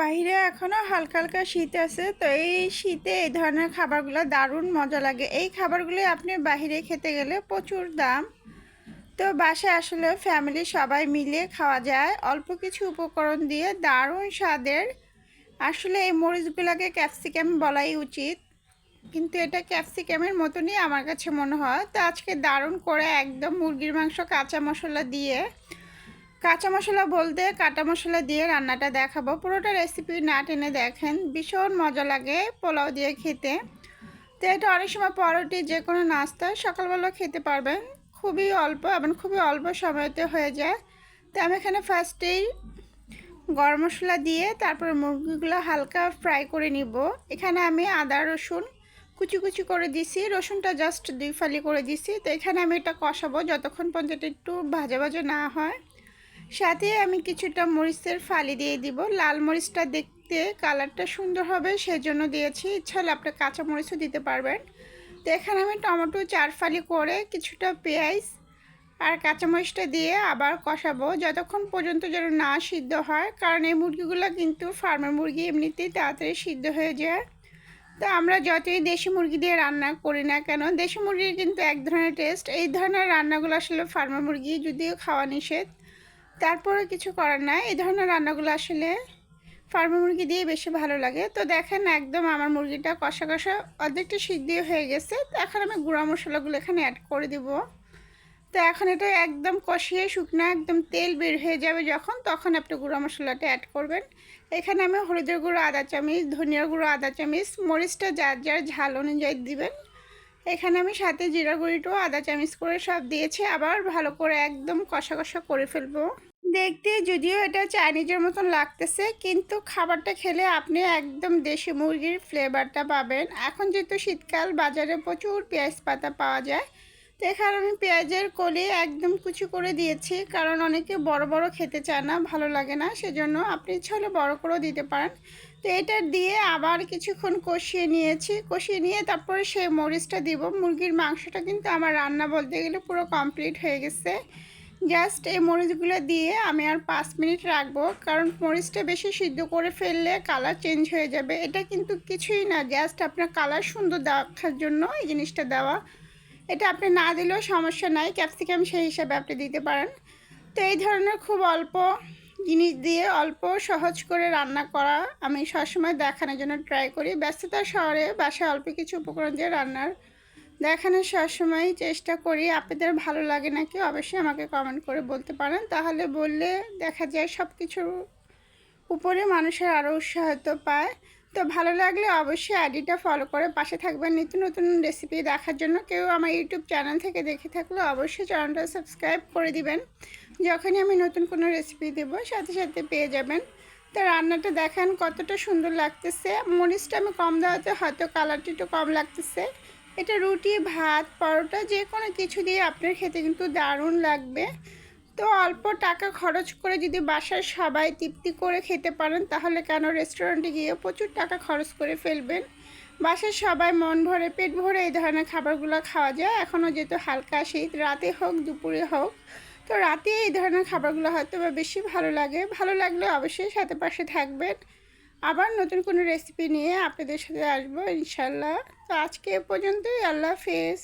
বাইরে এখনও হালকা হালকা শীত আছে, তো এই শীতে এই ধরনের খাবারগুলো দারুণ মজা লাগে। এই খাবারগুলো আপনি বাইরে খেতে গেলে প্রচুর দাম। তো বাসায় আসলে ফ্যামিলি সবাই মিলে খাওয়া যায়। অল্প কিছু উপকরণ দিয়ে দারুণ স্বাদের। আসলে এই মরিচগুলোকে ক্যাপসিকাম বলাই উচিত। কিন্তু এটা ক্যাপসিকামের মতনই আমার কাছে মনে হয়। তো আজকে দারুণ করে একদম মুরগির মাংস, কাঁচা মশলা দিয়ে কাঁচা মশলা বলতে কাটা মশলা দিয়ে রান্নাটা দেখাবো। পুরোটা রেসিপি না টেনে দেখেন, ভীষণ মজা লাগে পোলাও দিয়ে খেতে। তো এটা অনেক সময় পরোটি যে কোনো নাস্তা সকালবেলা খেতে পারবেন। খুবই অল্প, এবং খুবই অল্প সময়তে হয়ে যায়। তো আমি এখানে ফার্স্টেই গরম মশলা দিয়ে তারপরে মুরগিগুলো হালকা ফ্রাই করে নিব। এখানে আমি আদা, রসুন কুচি কুচি করে দিছি। রসুনটা জাস্ট দুই ফালি করে দিছি। তো এখানে আমি এটা কষাবো যতক্ষণ পর্যন্ত একটু ভাজা ভাজা না হয়। সাথে আমি কিছুটা মরিচের ফালি দিয়ে দিব। লাল মরিচটা দেখতে কালারটা সুন্দর হবে, সেজন্য দিয়েছি। ইচ্ছা হলে আপনি কাঁচা মরিচও দিতে পারবেন। তো এখানে আমি টমেটো চার ফালি করে কিছুটা পেঁয়াজ আর কাঁচামরিচটা দিয়ে আবার কষাবো। যতক্ষণ পর্যন্ত যেন না সিদ্ধ হয়, কারণ এই মুরগিগুলো কিন্তু ফার্মের মুরগি এমনিতেই তাড়াতাড়ি সিদ্ধ হয়ে যায়। তো আমরা যতই দেশি মুরগি দিয়ে রান্না করি না কেন, দেশি মুরগির কিন্তু এক ধরনের টেস্ট এই ধরনের রান্নাগুলো আসলে ফার্মের মুরগি যদিও খাওয়া নিষেধ তারপরে কিছু করার নাই। এই ধরনের রান্নাগুলো আসলে ফার্মের মুরগি দিয়ে বেশি ভালো লাগে। তো দেখেন একদম আমার মুরগিটা কষা কষা অর্ধেকটা সিদ্ধ হয়ে গেছে। তো এখন আমি গুঁড়া মশলাগুলো এখানে অ্যাড করে দিব। তো এখন এটা একদম কষিয়ে শুকনো একদম তেল বের হয়ে যাবে যখন, তখন আপনি গুঁড়া মশলাটা অ্যাড করবেন। এখানে আমি হলুদের গুঁড়ো, আদা চামিচ ধনিয়ার গুঁড়ো, আদা চামিচ, মরিচটা যার যার ঝাল অনুযায়ী দিবেন। এখানে আমি সাথে জিরা গুঁড়িটাও আদা চামিচ করে সব দিয়েছি। আবার ভালো করে একদম কষা কষা করে ফেলব। দেখতে যদিও এটা চাইনিজের মতন লাগতেছে, কিন্তু খাবারটা খেলে আপনি একদম দেশি মুরগির ফ্লেভারটা পাবেন। এখন যেহেতু শীতকাল, বাজারে প্রচুর পেঁয়াজ পাতা পাওয়া যায়। তো এখানে আমি পেঁয়াজের কলি একদম কুচি করে দিয়েছি, কারণ অনেকে বড় বড় খেতে চায় না, ভালো লাগে না, সেজন্য আপনি ইচ্ছা হলে বড়ো করেও দিতে পারেন। তো এটা দিয়ে আবার কিছুক্ষণ কষিয়ে নিয়েছি, কষিয়ে নিয়ে তারপরে সেই মরিচটা দিব। মুরগির মাংসটা কিন্তু আমার রান্না বলতে গেলে পুরো কমপ্লিট হয়ে গেছে। জাস্ট এই মরিচগুলো দিয়ে আমি আর পাঁচ মিনিট রাখব, কারণ মরিচটা বেশি সিদ্ধ করে ফেললে কালার চেঞ্জ হয়ে যাবে। এটা কিন্তু কিছুই না জাস্ট আপনার কালার সুন্দর দেখার জন্য এই জিনিসটা দেওয়া। এটা আপনি না দিলেও সমস্যা নাই ক্যাপসিকাম সেই হিসাবে আপনি দিতে পারেন। তো এই ধরনের খুব অল্প জিনিস দিয়ে অল্প সহজ করে রান্না করা আমি সবসময় দেখানোর জন্য ট্রাই করি। ব্যস্ততার শহরে বাসায় অল্প কিছু উপকরণ দিয়ে রান্নার দেখানোর সবসময় চেষ্টা করি, আপনাদের ভালো লাগে নাকি অবশ্যই আমাকে কমেন্ট করে বলতে পারেন। তাহলে বললে দেখা যায় সব কিছুর উপরে মানুষের আরও উৎসাহিত পায়। তো ভালো লাগলে অবশ্যই আইডিটা ফলো করে পাশে থাকবেন। নিত্য নতুন রেসিপি দেখার জন্য কেউ আমার ইউটিউব চ্যানেল থেকে দেখে থাকলে অবশ্যই চ্যানেলটা সাবস্ক্রাইব করে দিবেন। যখনই আমি নতুন কোনো রেসিপি দেবো, সাথে সাথে পেয়ে যাবেন। তো রান্নাটা দেখেন কতটা সুন্দর লাগতেছে। মরিচটা আমি কম দেওয়াতে হয়তো কালারটি একটু কম লাগতেছে। এটা রুটি, ভাত, পরোটা যে কোনো কিছু দিয়ে আপনার খেতে কিন্তু দারুণ লাগবে। তো অল্প টাকা খরচ করে যদি বাসায় সবাই তৃপ্তি করে খেতে পারেন, তাহলে কেন রেস্টুরেন্টে গিয়ে প্রচুর টাকা খরচ করে ফেলবেন? বাসায় সবাই মন ভরে, পেট ভরে এই ধরনের খাবারগুলো খাওয়া যায়। এখনও যেহেতু হালকা শীত, রাতে হোক, দুপুরে হোক, তো রাতে এই ধরনের খাবারগুলো হয়তো বা বেশি ভালো লাগে। ভালো লাগলে অবশ্যই সাথে পাশে থাকবেন। আবার নতুন কোনো রেসিপি নিয়ে আপনাদের সাথে আসব ইনশাল্লাহ তো আজকে এ পর্যন্তই, আল্লাহ হাফেজ।